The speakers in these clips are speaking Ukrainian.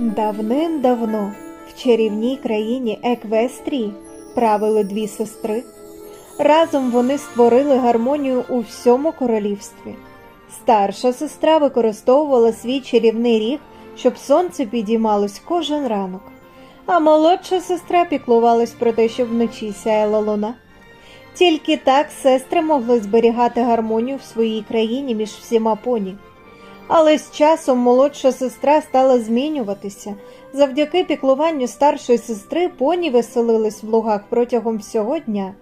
Давним-давно в чарівній країні Еквестрії правили дві сестри. Разом вони створили гармонію у всьому королівстві. Старша сестра використовувала свій чарівний ріг, щоб сонце підіймалось кожен ранок, а молодша сестра піклувалась про те, щоб вночі сяяла луна. Тільки так сестри могли зберігати гармонію в своїй країні між всіма поні. Але з часом молодша сестра стала змінюватися. Завдяки піклуванню старшої сестри поні веселились в лугах протягом всього дня.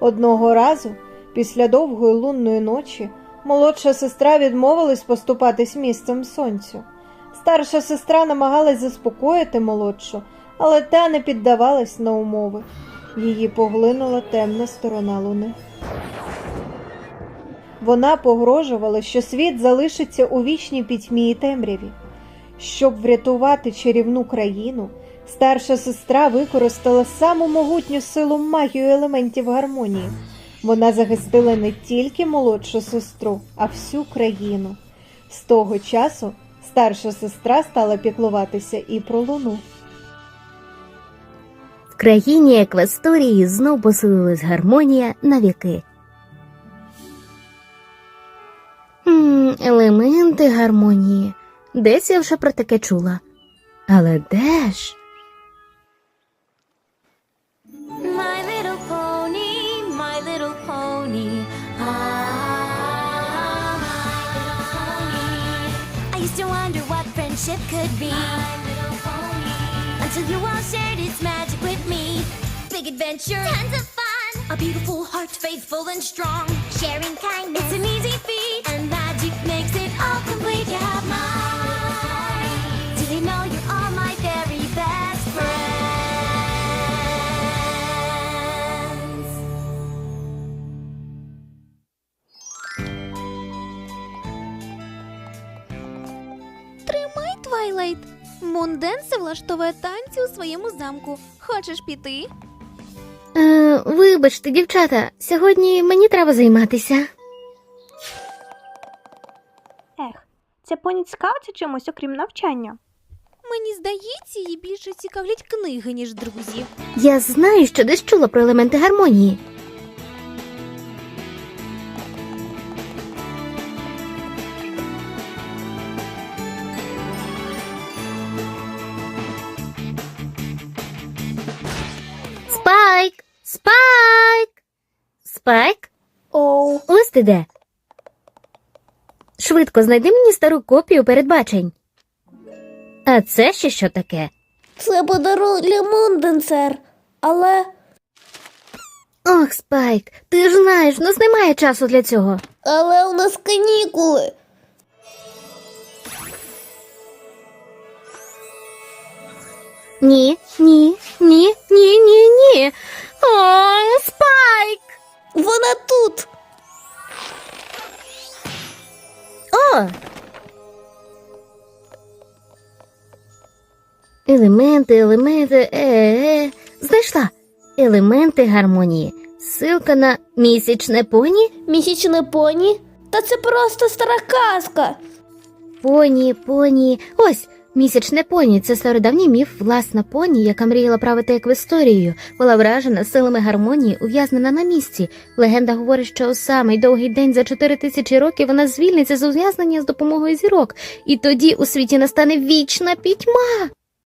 Одного разу, після довгої лунної ночі, молодша сестра відмовилась поступатись місцем сонцю. Старша сестра намагалась заспокоїти молодшу, але та не піддавалась на умови. Її поглинула темна сторона луни. Вона погрожувала, що світ залишиться у вічній пітьмі і темряві. Щоб врятувати чарівну країну, старша сестра використала саму могутню силу магію елементів гармонії. Вона захистила не тільки молодшу сестру, а всю країну. З того часу старша сестра стала піклуватися і про луну. В країні Еквесторії знов поселилась гармонія на віки. Елементи гармонії. Десь я вже про таке чула. Але де ж? My little pony, my little pony. Ah. I used to wonder what friendship could be. Until you all shared its magic with me. Big adventure, tons of fun. A beautiful heart, faithful and strong. Sharing kindness, it's an easy feat. Тримай, Твайлайт. Мунденсе влаштовує танці у своєму замку. Хочеш піти? Е, вибачте, дівчата, сьогодні мені треба займатися. Ех, ця поні цікавиться чимось, окрім навчання. Мені здається, її більше цікавлять книги, ніж друзі. Я знаю, що десь чула про елементи гармонії. Спайк! Спайк! Оу, Ось ти де. Швидко знайди мені стару копію передбачень. А це ще що таке? Це подарунок для Мунденсер, але. Ох, Спайк, ти ж знаєш, у нас немає часу для цього. Але у нас канікули. Ні, ні, ні, ні, Вона тут. О! Елементи, елементи, е, е, знайшла. Елементи гармонії. Силка на місячне поні. Місячне поні. Та це просто стара казка. Поні, поні. Ось місячне поні. Це стародавній міф. Власна поні, яка мріяла правити еквесторією, була вражена силами гармонії, ув'язнена на місці. Легенда говорить, що у самий довгий день за чотири тисячі років вона звільниться з ув'язнення з допомогою зірок, і тоді у світі настане вічна пітьма.